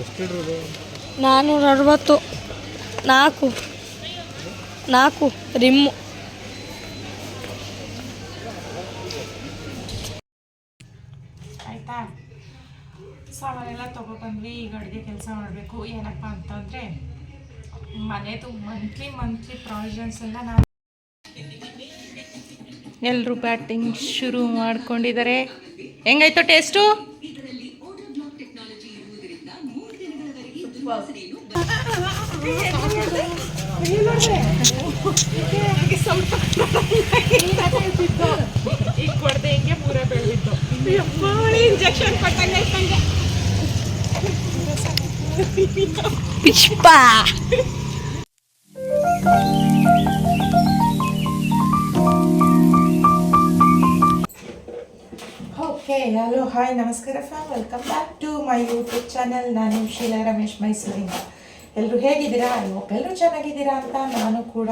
ಎಷ್ಟು ಇಡ್ರದು ನಾನ್ನೂರ ಅರವತ್ತು ನಾಲ್ಕು. ನಾಲ್ಕು. ರಿಮ್ಮು. ಆಯಿತಾ? ಸಾಮಾನೆಲ್ಲ ತೊಗೊಬಂದ್ವಿ ಈಗ ಅಡುಗೆ ಕೆಲಸ ಮಾಡಬೇಕು. ಏನಪ್ಪ ಅಂತಂದರೆ ಮನೆದು ಮಂತ್ಲಿ ಮಂತ್ಲಿ ಪ್ರಾವಿಷನ್ಸ್ ಎಲ್ಲ ನಾವು ಎಲ್ಲರೂ ಬ್ಯಾಟಿಂಗ್ ಶುರು ಮಾಡ್ಕೊಂಡಿದ್ದಾರೆ. ಹೆಂಗಾಯ್ತು ಟೇಸ್ಟು? ಈಗ ಓಕೆ ಹಲೋ ಹಾಯ್ ನಮಸ್ಕಾರ fam welcome back to my YouTube channel ನಾನು ಶೀಲಾ ರಮೇಶ್ ಮೈಸೂರಿಂದ. ಎಲ್ಲರೂ ಹೇಗಿದ್ದೀರಾ? ಐ ಹೋಪ್ ಎಲ್ಲರೂ ಚೆನ್ನಾಗಿದ್ದೀರಾ ಅಂತ ನಾನು ಕೂಡ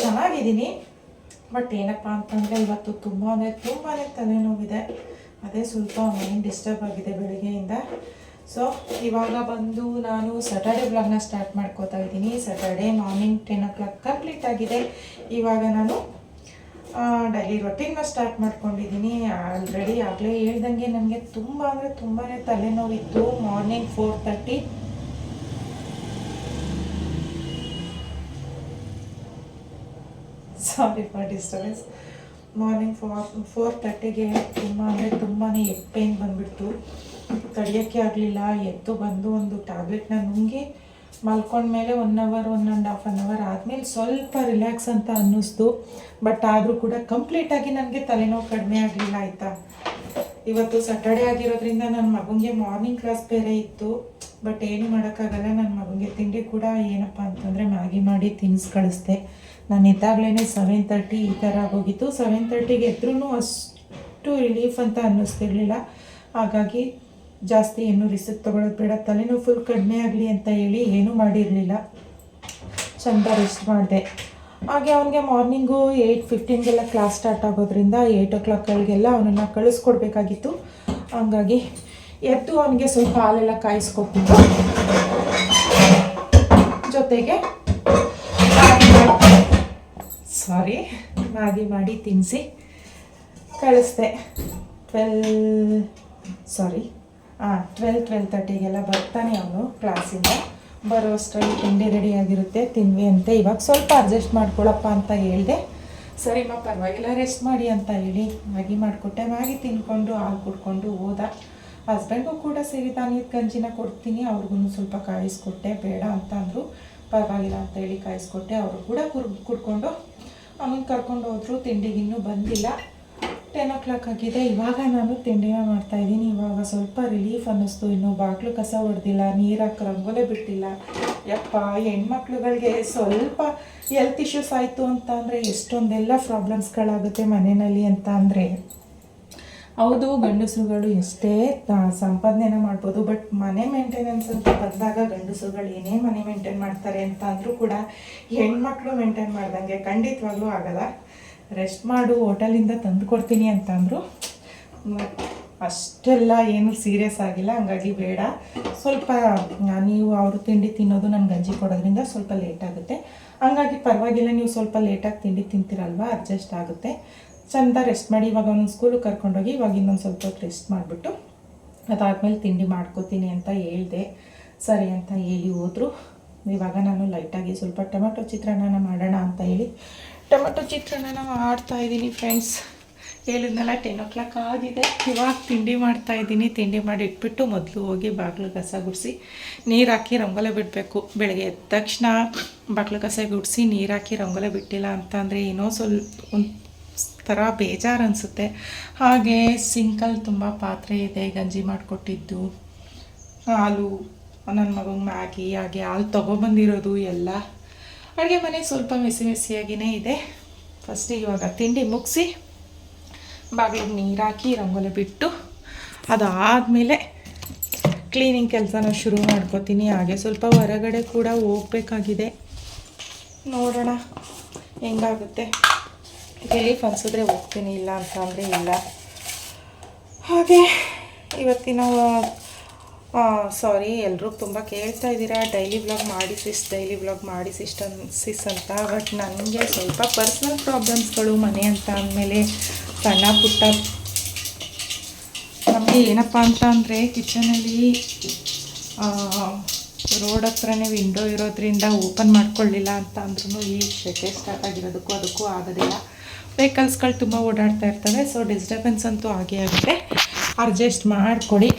ಚೆನ್ನಾಗಿದ್ದೀನಿ. ಬಟ್ ಏನಪ್ಪ ಅಂತಂದರೆ, ಇವತ್ತು ತುಂಬ ಅಂದರೆ ತುಂಬಾ ತಲೆನೋವಿದೆ. ಅದೇ ಸ್ವಲ್ಪ ಮೈಂಡ್ ಡಿಸ್ಟರ್ಬ್ ಆಗಿದೆ ಬೆಳಗ್ಗೆಯಿಂದ. ಸೊ ಇವಾಗ ಬಂದು ನಾನು ಸ್ಯಾಟರ್ಡೆ ಬ್ಲಾಗ್ನ ಸ್ಟಾರ್ಟ್ ಮಾಡ್ಕೋತಾ ಇದ್ದೀನಿ. Saturday morning ten o'clock complete ಆಗಿದೆ. ಇವಾಗ ನಾನು ಡೈಲಿ ರೊಟೀನ್ನ ಸ್ಟಾರ್ಟ್ ಮಾಡ್ಕೊಂಡಿದ್ದೀನಿ ಆಲ್ರೆಡಿ ಆಗಲೇ ಹೇಳ್ದಂಗೆ ನನಗೆ ತುಂಬ ಅಂದರೆ ತುಂಬಾ ತಲೆನೋವಿತ್ತು. Morning four thirty sorry for disturbance morning four four ತರ್ಟಿಗೆ ತುಂಬ ಅಂದರೆ ತುಂಬಾ ಎಕ್ ಪೇನ್ ಬಂದುಬಿಡ್ತು. ತಡೆಯೋಕ್ಕೆ ಆಗಲಿಲ್ಲ. ಎದ್ದು ಬಂದು ಒಂದು ಟ್ಯಾಬ್ಲೆಟ್ನ ನುಂಗಿ ಮಲ್ಕೊಂಡ್ಮೇಲೆ one hour one and half an hour ಆದಮೇಲೆ ಸ್ವಲ್ಪ ರಿಲ್ಯಾಕ್ಸ್ ಅಂತ ಅನ್ನಿಸ್ತು. ಬಟ್ ಆದರೂ ಕೂಡ ಕಂಪ್ಲೀಟಾಗಿ ನನಗೆ ತಲೆನೋವು ಕಡಿಮೆ ಆಗಲಿಲ್ಲ ಆಯಿತಾ? ಇವತ್ತು ಸ್ಯಾಟರ್ಡೆ ಆಗಿರೋದ್ರಿಂದ ನನ್ನ ಮಗನಿಗೆ ಮಾರ್ನಿಂಗ್ ಕ್ಲಾಸ್ ಬೇರೆ ಇತ್ತು. ಬಟ್ ಏನು ಮಾಡೋಕ್ಕಾಗಲ್ಲ ನನ್ನ ಮಗನಿಗೆ ತಿಂಡಿ ಕೂಡ ಏನಪ್ಪ ಅಂತಂದರೆ ಮ್ಯಾಗಿ ಮಾಡಿ ತಿನ್ನಿಸಿ ಕಳಿಸ್ದೆ. ನಾನು ಇದ್ದಾಗಲೇ ಸೆವೆನ್ ತರ್ಟಿ ಈ ಥರ ಆಗೋಗಿತ್ತು. ಸೆವೆನ್ ತರ್ಟಿಗೆ ಎದ್ರೂ ಅಷ್ಟು ರಿಲೀಫ್ ಅಂತ ಅನ್ನಿಸ್ತಿರ್ಲಿಲ್ಲ. ಹಾಗಾಗಿ ಜಾಸ್ತಿ ಏನು ರಿಸಿಪ್ ತೊಗೊಳೋದು ಬೇಡ. ತಲೆನೋವು ಫುಲ್ ಕಡಿಮೆ ಆಗಲಿ ಅಂತ ಹೇಳಿ ಏನೂ ಮಾಡಿರಲಿಲ್ಲ. ಚಂದ ರೆಸ್ಟ್ ಮಾಡಿದೆ. ಹಾಗೆ ಅವನಿಗೆ ಮಾರ್ನಿಂಗು ಏಯ್ಟ್ ಫಿಫ್ಟೀನ್ಗೆಲ್ಲ ಕ್ಲಾಸ್ ಸ್ಟಾರ್ಟ್ ಆಗೋದ್ರಿಂದ ಏಯ್ಟ್ ಓ ಕ್ಲಾಕ್ಗಳಿಗೆಲ್ಲ ಅವನನ್ನು ಕಳಿಸ್ಕೊಡ್ಬೇಕಾಗಿತ್ತು. ಹಂಗಾಗಿ ಎದ್ದು ಅವನಿಗೆ ಸ್ವಲ್ಪ ಹಾಲೆಲ್ಲ ಕಾಯಿಸ್ಕೊಬಿಟ್ಟು ಜೊತೆಗೆ ಸಾರಿ ಮ್ಯಾಗಿ ಮಾಡಿ ತಿನ್ನಿಸಿ ಕಳಿಸ್ದೆ. ಟ್ವೆಲ್ ಸಾರಿ ಟ್ವೆಲ್ ಟ್ವೆಲ್ ತರ್ಟಿಗೆಲ್ಲ ಬರ್ತಾನೆ ಅವನು ಕ್ಲಾಸಿಂದ ಬರೋ ಅಷ್ಟರಲ್ಲಿ ತಿಂಡಿ ರೆಡಿ ಆಗಿರುತ್ತೆ, ತಿನ್ವಿ ಅಂತೆ. ಇವಾಗ ಸ್ವಲ್ಪ ಅಡ್ಜಸ್ಟ್ ಮಾಡ್ಕೊಳಪ್ಪ ಅಂತ ಹೇಳಿದೆ. ಸರಿಮ್ಮ ಪರವಾಗಿಲ್ಲ ರೆಸ್ಟ್ ಮಾಡಿ ಅಂತ ಹೇಳಿ. ಮ್ಯಾಗಿ ಮಾಡಿಕೊಟ್ಟೆ, ಮ್ಯಾಗಿ ತಿನ್ಕೊಂಡು, ಹಾಲು ಕುಡ್ಕೊಂಡು ಹೋದ. ಹಸ್ಬೆಂಡ್ಗೂ ಕೂಡ ಸಿರಿಧಾನ್ಯದ ಗಂಜಿನ ಕೊಡ್ತೀನಿ. ಅವ್ರಿಗೂ ಸ್ವಲ್ಪ ಕಾಯಿಸ್ಕೊಟ್ಟೆ, ಬೇಡ ಅಂತ ಅಂದರು. ಪರವಾಗಿಲ್ಲ ಅಂತ ಹೇಳಿ ಕಾಯಿಸ್ಕೊಟ್ಟೆ. ಅವರು ಕೂಡ ಕುರ್, ಕುಡ್ಕೊಂಡು ಅವನು ಕರ್ಕೊಂಡು ಹೋದ್ರು. ತಿಂಡಿಗಿನ್ನೂ ಬಂದಿಲ್ಲ. ಟೆನ್ ಓ ಕ್ಲಾಕ್ ಆಗಿದೆ. ಇವಾಗ ನಾನು ತಿಂಡಿನ ಮಾಡ್ತಾ ಇದ್ದೀನಿ. ಇವಾಗ ಸ್ವಲ್ಪ ರಿಲೀಫ್ ಅನ್ನಿಸ್ತು. ಇನ್ನು ಬಾಗಿಲು ಕಸ ಹೊಡೆದಿಲ್ಲ ನೀರು ಹಾಕಿ ರಂಗೋಲೆ ಬಿಟ್ಟಿಲ್ಲ. ಯಪ್ಪ, ಹೆಣ್ಮಕ್ಳುಗಳಿಗೆ ಸ್ವಲ್ಪ ಹೆಲ್ತ್ ಇಶ್ಯೂಸ್ ಆಯಿತು ಅಂತ ಅಂದರೆ ಎಷ್ಟೊಂದೆಲ್ಲ ಪ್ರಾಬ್ಲಮ್ಸ್ಗಳಾಗುತ್ತೆ ಮನೆಯಲ್ಲಿ ಅಂತ ಅಂದರೆ. ಹೌದು ಗಂಡಸುಗಳು ಎಷ್ಟೇ ಸಂಪಾದನೆನ ಮಾಡ್ಬೋದು ಬಟ್ ಮನೆ ಮೇಂಟೆನೆನ್ಸ್ ಅಂತ ಬಂದಾಗ ಗಂಡಸುಗಳು ಏನೇ ಮನೆ ಮೇಂಟೈನ್ ಮಾಡ್ತಾರೆ ಅಂತ ಅಂದರೂ ಕೂಡ ಹೆಣ್ಮಕ್ಳು ಮೇಂಟೈನ್ ಮಾಡ್ದಂಗೆ ಖಂಡಿತವಾಗ್ಲೂ ಆಗಲ್ಲ. ರೆಸ್ಟ್ ಮಾಡು, ಹೋಟೆಲಿಂದ ತಂದು ಕೊಡ್ತೀನಿ ಅಂತ ಅಂದರು ಅಷ್ಟೆಲ್ಲ ಏನು ಸೀರಿಯಸ್ ಆಗಿಲ್ಲ, ಹಂಗಾಗಿ ಬೇಡ. ಸ್ವಲ್ಪ ನೀವು ಅವರು ತಿಂಡಿ ತಿನ್ನೋದು ನನ್ನ ಗಂಜಿ ಕೊಡೋದ್ರಿಂದ ಸ್ವಲ್ಪ ಲೇಟ್ ಆಗುತ್ತೆ. ಹಂಗಾಗಿ ಪರವಾಗಿಲ್ಲ, ನೀವು ಸ್ವಲ್ಪ ಲೇಟಾಗಿ ತಿಂಡಿ ತಿಂತೀರಲ್ವ ಅಡ್ಜಸ್ಟ್ ಆಗುತ್ತೆ. ಚಂದ ರೆಸ್ಟ್ ಮಾಡಿ, ಇವಾಗ ಒಂದು ಸ್ಕೂಲಿಗೆ ಕರ್ಕೊಂಡೋಗಿ ಇವಾಗ ಇನ್ನೊಂದು ಸ್ವಲ್ಪ ಹೊತ್ತು ರೆಸ್ಟ್ ಮಾಡಿಬಿಟ್ಟು ಅದಾದಮೇಲೆ ತಿಂಡಿ ಮಾಡ್ಕೋತೀನಿ ಅಂತ ಹೇಳಿದೆ. ಸರಿ ಅಂತ ಹೇಳಿ ಹೋದರು. ಇವಾಗ ನಾನು ಲೈಟಾಗಿ ಸ್ವಲ್ಪ ಟೊಮೆಟೊ ಚಿತ್ರಾನ್ನ ಮಾಡೋಣ ಅಂತ ಹೇಳಿ ಟೊಮೆಟೊ ಚಿತ್ರಾನ್ನ ಮಾಡ್ತಾ ಇದ್ದೀನಿ ಫ್ರೆಂಡ್ಸ್ ಹೇಳಿದ್ನಲ್ಲ ಟೆನ್ ಓ ಕ್ಲಾಕ್ ಆಗಿದೆ. ಇವಾಗ ತಿಂಡಿ ಮಾಡ್ತಾ ಇದ್ದೀನಿ. ತಿಂಡಿ ಮಾಡಿ ಇಟ್ಬಿಟ್ಟು ಮೊದಲು ಹೋಗಿ ಬಾಗಿಲು ಕಸ ಗುಡಿಸಿ ನೀರು ಹಾಕಿ ರಂಗೋಲೆ ಬಿಡಬೇಕು. ಬೆಳಗ್ಗೆ ಎದ್ದ ತಕ್ಷಣ ಬಾಗಿಲು ಕಸ ಗುಡಿಸಿ ನೀರು ಹಾಕಿ ರಂಗೋಲೆ ಬಿಟ್ಟಿಲ್ಲ ಅಂತಂದರೆ ಏನೋ ಸ್ವಲ್ಪ ಒಂದು ಥರ ಬೇಜಾರು ಅನಿಸುತ್ತೆ. ಹಾಗೆ ಸಿಂಕಲ್ಲಿ ತುಂಬ ಪಾತ್ರೆ ಇದೆ. ಗಂಜಿ ಮಾಡಿಕೊಟ್ಟಿದ್ದು, ಹಾಲು ನನ್ನ ಮಗಂಗೆ ಮ್ಯಾಗಿ, ಹಾಗೆ ಹಾಲು ತೊಗೊಬಂದಿರೋದು ಎಲ್ಲ ಅಡುಗೆ ಮನೆ ಸ್ವಲ್ಪ ಮೆಸಿ ಮೆಸಿಯಾಗಿಯೇ ಇದೆ. ಫಸ್ಟ್ ಇವಾಗ ತಿಂಡಿ ಮುಗಿಸಿ, ಬಾಗಿಲಿಗೆ ನೀರು ಹಾಕಿ, ರಂಗೋಲಿ ಬಿಟ್ಟು ಅದಾದಮೇಲೆ ಕ್ಲೀನಿಂಗ್ ಕೆಲಸನ ಶುರು ಮಾಡ್ಕೋತೀನಿ. ಹಾಗೆ ಸ್ವಲ್ಪ ಹೊರಗಡೆ ಕೂಡ ಹೋಗ್ಬೇಕಾಗಿದೆ. ನೋಡೋಣ ಹೆಂಗಾಗುತ್ತೆ. ರಿಲೀಫ್ ಅನಿಸಿದ್ರೆ ಹೋಗ್ತೀನಿ, ಇಲ್ಲ ಅಂತ ಅಂದರೆ ಇಲ್ಲ. ಹಾಗೆ ಇವತ್ತಿನ ಸಾರಿ ಎಲ್ಲರೂ ತುಂಬ ಕೇಳ್ತಾ ಇದ್ದೀರಾ? ಡೈಲಿ ವ್ಲಾಗ್ ಮಾಡಿ ಸಿಸ್ ಡೈಲಿ ವ್ಲಾಗ್ ಮಾಡಿ ಸಿಸ್ಟ್ ಸಿಸ್ ಅಂತ. ಬಟ್ ನನಗೆ ಸ್ವಲ್ಪ ಪರ್ಸ್ನಲ್ ಪ್ರಾಬ್ಲಮ್ಸ್ಗಳು ಮನೆ ಅಂತ ಅಂದಮೇಲೆ ಸಣ್ಣ ಪುಟ್ಟ ನಮಗೆ ಏನಪ್ಪ ಅಂತ ಅಂದರೆ ಕಿಚನಲ್ಲಿ ರೋಡ್ ಹತ್ರನೇ ವಿಂಡೋ ಇರೋದ್ರಿಂದ ಓಪನ್ ಮಾಡ್ಕೊಳ್ಳಿಲ್ಲ ಅಂತ ಅಂದ್ರೂ ಈ ಶೆಕೆ ಸ್ಟಾರ್ಟ್ ಆಗಿರೋದಕ್ಕೂ ಅದಕ್ಕೂ ಆಗೋದಿಲ್ಲ. ವೆಹಿಕಲ್ಸ್ಗಳು ತುಂಬ ಓಡಾಡ್ತಾ ಇರ್ತವೆ ಸೊ ಡಿಸ್ಟರ್ಬೆನ್ಸ್ ಅಂತೂ ಆಗೇ ಆಗುತ್ತೆ. ಅಡ್ಜಸ್ಟ್ ಮಾಡಿಕೊಡಿ.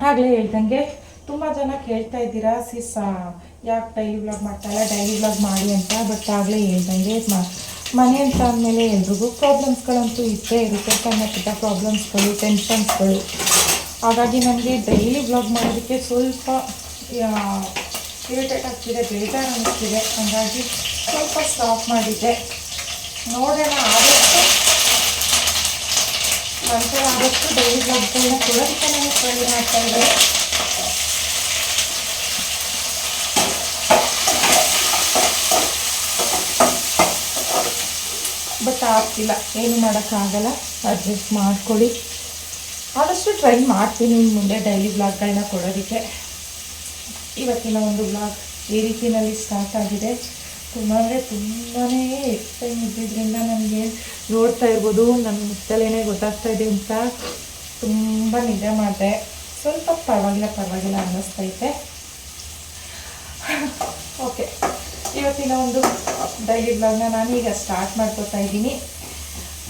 ಆಗಲೇ ಹೇಳ್ದಂಗೆ ತುಂಬ ಜನ ಕೇಳ್ತಾ ಇದ್ದೀರಾ ಸಿಸ್ ಯಾಕೆ ಡೈಲಿ ವ್ಲಾಗ್ ಮಾಡ್ತಾಯಿಲ್ಲ ಡೈಲಿ ವ್ಲಾಗ್ ಮಾಡಿ ಅಂತ ಬಟ್ ಆಗಲೇ ಹೇಳ್ದಂಗೆ ಮಾ, ಮನೆ ಅಂತ ಅಂದಮೇಲೆ ಎಲ್ರಿಗೂ ಪ್ರಾಬ್ಲಮ್ಸ್ಗಳಂತೂ ಇದ್ದೇ ಇರುತ್ತೆ ಸಣ್ಣ ಪುಟ್ಟ ಪ್ರಾಬ್ಲಮ್ಸ್ಗಳು ಟೆನ್ಷನ್ಸ್ಗಳು ಹಾಗಾಗಿ ನನಗೆ ಡೈಲಿ ವ್ಲಾಗ್ ಮಾಡೋದಕ್ಕೆ ಸ್ವಲ್ಪ ಇರಿಟೇಟ್ ಆಗ್ತಿದೆ, ಬೇಜಾರು ಅನ್ನಿಸ್ತಿದೆ ಹಾಗಾಗಿ ಸ್ವಲ್ಪ ಸ್ಟಾಪ್ ಮಾಡಿದ್ದೆ. ನೋಡೋಣ, ಆದಷ್ಟು ನಂತರ ಆದಷ್ಟು ಡೈಲಿ ಬ್ಲಾಗ್ಗಳನ್ನ ಕೂಡ ನಾನು ಟ್ರೈ ಮಾಡ್ತಾ ಇದ್ದೆ. ಬಟ್ ಆಗ್ತಿಲ್ಲ, ಏನು ಮಾಡೋಕ್ಕಾಗಲ್ಲ, ಅಡ್ಜಸ್ಟ್ ಮಾಡ್ಕೊಳ್ಳಿ. ಆದಷ್ಟು ಟ್ರೈ ಮಾಡ್ತೀನಿ ಇನ್ನು ಮುಂದೆ ಡೈಲಿ ಬ್ಲಾಗ್ಗಳನ್ನ ಕೊಡೋದಕ್ಕೆ. ಇವತ್ತಿನ ಒಂದು ಬ್ಲಾಗ್ ಈ ರೀತಿಯಲ್ಲಿ ಸ್ಟಾರ್ಟ್ ಆಗಿದೆ. ತುಂಬ ಅಂದರೆ ತುಂಬಾ ಟೈಮ್ ಇದ್ದಿದ್ದರಿಂದ ನನಗೆ ನೋಡ್ತಾ ಇರ್ಬೋದು ನನ್ನ ಮುತ್ತಲೇನೆ ಗೊತ್ತಾಗ್ತಾ ಇದೆ ಅಂತ ತುಂಬ ನಿದ್ದೆ ಮಾಡಿದೆ. ಸ್ವಲ್ಪ ಪರವಾಗಿಲ್ಲ ಪರವಾಗಿಲ್ಲ ಅನ್ನಿಸ್ತೈತೆ ಓಕೆ ಇವತ್ತಿನ ಒಂದು ಡೈಲಿ ಬ್ಲಾಗ್ನ ನಾನೀಗ ಸ್ಟಾರ್ಟ್ ಮಾಡ್ಕೋತಾ ಇದ್ದೀನಿ.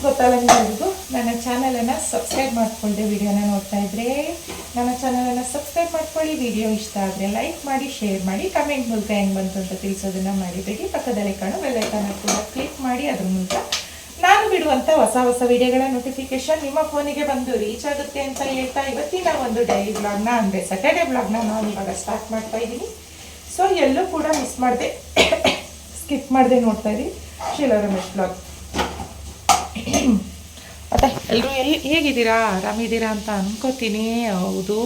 ಗೊತ್ತಲ್ಲ ನನ್ನ ನನ್ನ ಚಾನಲನ್ನು ಸಬ್ಸ್ಕ್ರೈಬ್ ಮಾಡಿಕೊಂಡೆ ವಿಡಿಯೋನ ನೋಡ್ತಾ ಇದ್ರೆ. ನನ್ನ ಚಾನಲನ್ನು ಸಬ್ಸ್ಕ್ರೈಬ್ ಮಾಡ್ಕೊಳ್ಳಿ, ವಿಡಿಯೋ ಇಷ್ಟ ಆದರೆ ಲೈಕ್ ಮಾಡಿ ಶೇರ್ ಮಾಡಿ ಕಮೆಂಟ್ ಮೂಲಕ ಹೆಂಗೆ ಬಂತು ಅಂತ ತಿಳಿಸೋದನ್ನು ಮಾಡಿಬೇಡಿ ಪಕ್ಕದಲ್ಲಿ ಕಾಣೋ ಬೆಲ್ಲೈಕನ್ನ ಕೂಡ ಕ್ಲಿಕ್ ಮಾಡಿ, ಅದ್ರ ಮೂಲಕ ನಾನು ಬಿಡುವಂಥ ಹೊಸ ಹೊಸ ವಿಡಿಯೋಗಳ ನೋಟಿಫಿಕೇಶನ್ ನಿಮ್ಮ ಫೋನಿಗೆ ಬಂದು ರೀಚ್ ಆಗುತ್ತೆ ಅಂತ ಹೇಳ್ತಾ ಇವತ್ತಿನ ಒಂದು ಡೈಲಿ ಬ್ಲಾಗ್ನ ಅಂದರೆ ಸ್ಯಾಟರ್ಡೆ ಬ್ಲಾಗ್ನ ನಾನು ಇವಾಗ ಸ್ಟಾರ್ಟ್ ಮಾಡ್ತಾ ಇದ್ದೀನಿ. ಸೊ ಎಲ್ಲೂ ಕೂಡ ಮಿಸ್ ಮಾಡಿದೆ ಸ್ಕಿಪ್ ಮಾಡಿದೆ ನೋಡ್ತಾ ಇದ್ದೀನಿ ಶೀಲಾ ಬ್ಲಾಗ್ ಮತ್ತೆ ಎಲ್ಲರೂ ಎಲ್ಲಿ ಹೇಗಿದ್ದೀರಾ? ಆರಾಮಿದ್ದೀರಾ ಅಂತ ಅನ್ಕೋತೀನಿ. ಹೌದು.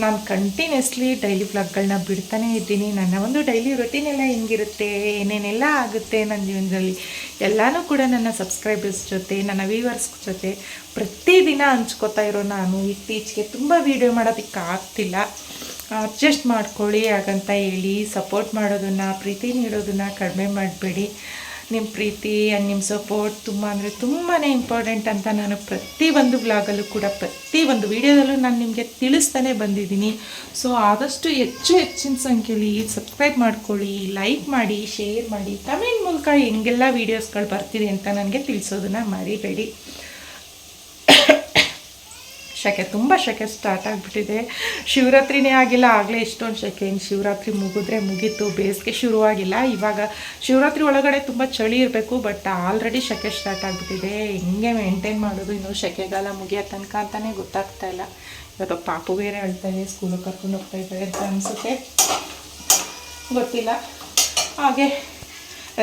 ನಾನು ಕಂಟಿನ್ಯೂಸ್ಲಿ ಡೈಲಿ ವ್ಲಾಗ್ಗಳನ್ನ ಬಿಡ್ತಾನೆ ಇದ್ದೀನಿ. ನನ್ನ ಒಂದು ಡೈಲಿ ರೊಟೀನ್ ಎಲ್ಲ ಹೆಂಗಿರುತ್ತೆ? ಏನೇನೆಲ್ಲ ಆಗುತ್ತೆ ನನ್ನ ಜೀವನದಲ್ಲಿ? ಎಲ್ಲನೂ ಕೂಡ ನನ್ನ ಸಬ್ಸ್ಕ್ರೈಬರ್ಸ್ ಜೊತೆ, ನನ್ನ ವ್ಯೂವರ್ಸ್ ಜೊತೆ ಪ್ರತಿದಿನ ಹಂಚ್ಕೋತಾ ಇರೋ ನಾನು. ಇತ್ತೀಚೆಗೆ ತುಂಬ ವೀಡಿಯೋ ಮಾಡೋದಕ್ಕೆ ಆಗ್ತಿಲ್ಲ. ಅಡ್ಜಸ್ಟ್ ಮಾಡ್ಕೊಳ್ಳಿ ಹಾಗಂತ ಹೇಳಿ, ಸಪೋರ್ಟ್ ಮಾಡೋದನ್ನು, ಪ್ರೀತಿ ನೀಡೋದನ್ನು ಕಡಿಮೆ ಮಾಡಬೇಡಿ. ನಿಮ್ಮ ಪ್ರೀತಿ ಆ್ಯಂಡ್ ನಿಮ್ಮ ಸಪೋರ್ಟ್ ತುಂಬ ಅಂದರೆ ತುಂಬಾ ಇಂಪಾರ್ಟೆಂಟ್ ಅಂತ ನಾನು ಪ್ರತಿ ಒಂದು ಬ್ಲಾಗಲ್ಲೂ ಕೂಡ ಪ್ರತಿ ಒಂದು ವೀಡಿಯೋದಲ್ಲೂ ನಾನು ನಿಮಗೆ ತಿಳಿಸ್ತಾನೆ ಬಂದಿದ್ದೀನಿ. ಸೊ ಆದಷ್ಟು ಹೆಚ್ಚು ಹೆಚ್ಚಿನ ಸಂಖ್ಯೆಯಲ್ಲಿ ಸಬ್ಸ್ಕ್ರೈಬ್ ಮಾಡ್ಕೊಳ್ಳಿ ಲೈಕ್ ಮಾಡಿ ಶೇರ್ ಮಾಡಿ ಕಮೆಂಟ್ ಮೂಲಕ ಹೆಂಗೆಲ್ಲ ವೀಡಿಯೋಸ್ಗಳು ಬರ್ತಿದೆ ಅಂತ ನನಗೆ ತಿಳಿಸೋದನ್ನು ಮರಿಬೇಡಿ. ಶೆಕೆ, ತುಂಬ ಶೆಕೆ ಸ್ಟಾರ್ಟ್ ಆಗಿಬಿಟ್ಟಿದೆ. ಶಿವರಾತ್ರಿನೇ ಆಗಿಲ್ಲ, ಆಗಲೇ ಇಷ್ಟೊಂದು ಶೆಕೆ. ಇನ್ನು ಶಿವರಾತ್ರಿ ಮುಗಿದ್ರೆ ಮುಗೀತು, ಬೇಸಿಗೆ ಶುರುವಾಗಿಲ್ಲ. ಇವಾಗ ಶಿವರಾತ್ರಿ ಒಳಗಡೆ ತುಂಬ ಚಳಿ ಇರಬೇಕು ಬಟ್ ಆಲ್ರೆಡಿ ಶೆಕೆ ಸ್ಟಾರ್ಟ್ ಆಗಿಬಿಟ್ಟಿದೆ. ಹೆಂಗೆ ಮೇಂಟೈನ್ ಮಾಡೋದು? ಇನ್ನು ಶೆಕೆಗಾಲ ಮುಗಿಯೋ ತನಕ ಅಂತಲೇ ಗೊತ್ತಾಗ್ತಾ ಇಲ್ಲ. ಇವತ್ತು ಪಾಪು ಬೇರೆ ಹೇಳ್ತಾ ಇದೆ ಸ್ಕೂಲಿಗೆ ಕರ್ಕೊಂಡು ಹೋಗ್ತಾ ಇದ್ದಾರೆ ಅಂತ ಅನಿಸುತ್ತೆ. ಗೊತ್ತಿಲ್ಲ. ಹಾಗೆ